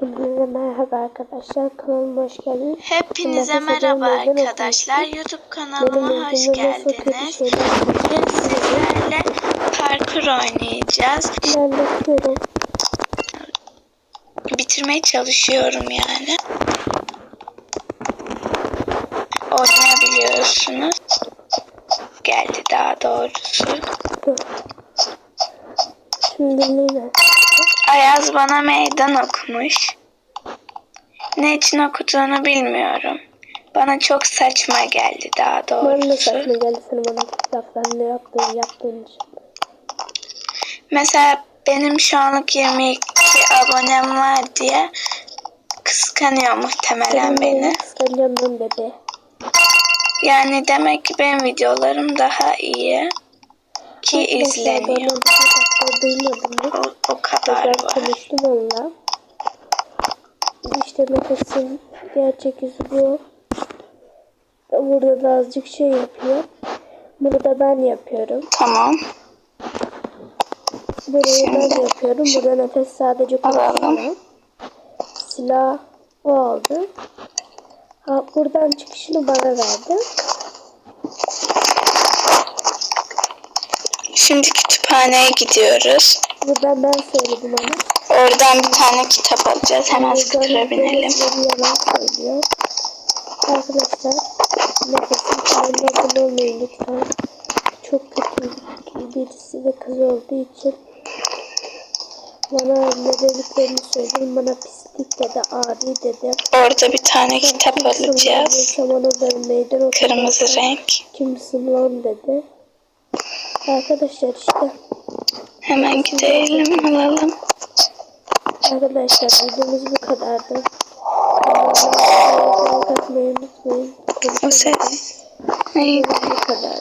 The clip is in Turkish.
Hepinize merhaba arkadaşlar. Kanalıma hoş geldiniz. Hepinize merhaba arkadaşlar. YouTube kanalıma hoş geldiniz. Bugün sizlerle parkur oynayacağız. ilerletiyorum. Bitirmeye çalışıyorum yani. Oynayabiliyorsunuz. Geldi daha doğrusu. Şimdi yine Ayaz bana meydan okumuş. Ne için okuduğunu bilmiyorum. Bana çok saçma geldi daha bana da doğrusu. saçma geldi senin bana laflarını yaptığın yaptığın için. Mesela benim şu anlık 22 abonem var diye kıskanıyor muhtemelen Senin beni. ben bebe. Yani demek ki benim videolarım daha iyi ki bana izleniyor. bir dakika duymadım kadar Ben konuştum onunla. İşte nefesin gerçek yüzü bu. Burada da azıcık şey yapıyor. Bunu da ben yapıyorum. Tamam. Burayı ben yapıyorum. Burada nefes sadece konuşuyor. Silah o aldı. Ha, buradan çıkışını bana verdi. Şimdi kütüphaneye gidiyoruz. Buradan ben söyledim ona. Oradan bir tane kitap alacağız. Hemen skutura binelim. Arkadaşlar nefesin kanalına abone olmayı lütfen. Çok kötü birisi ve kız olduğu için bana ne dediklerini söyleyeyim. Bana pislik dedi, ari dedi. Orada bir tane kitap alacağız. Kırmızı renk. Kimsin lan dedi. Arkadaşlar işte. Hemen gidelim alalım. Arkadaşlar videomuz bu kadardı. Kanalıma abone olmayı unutmayın. O ses neydi? Bu kadardı.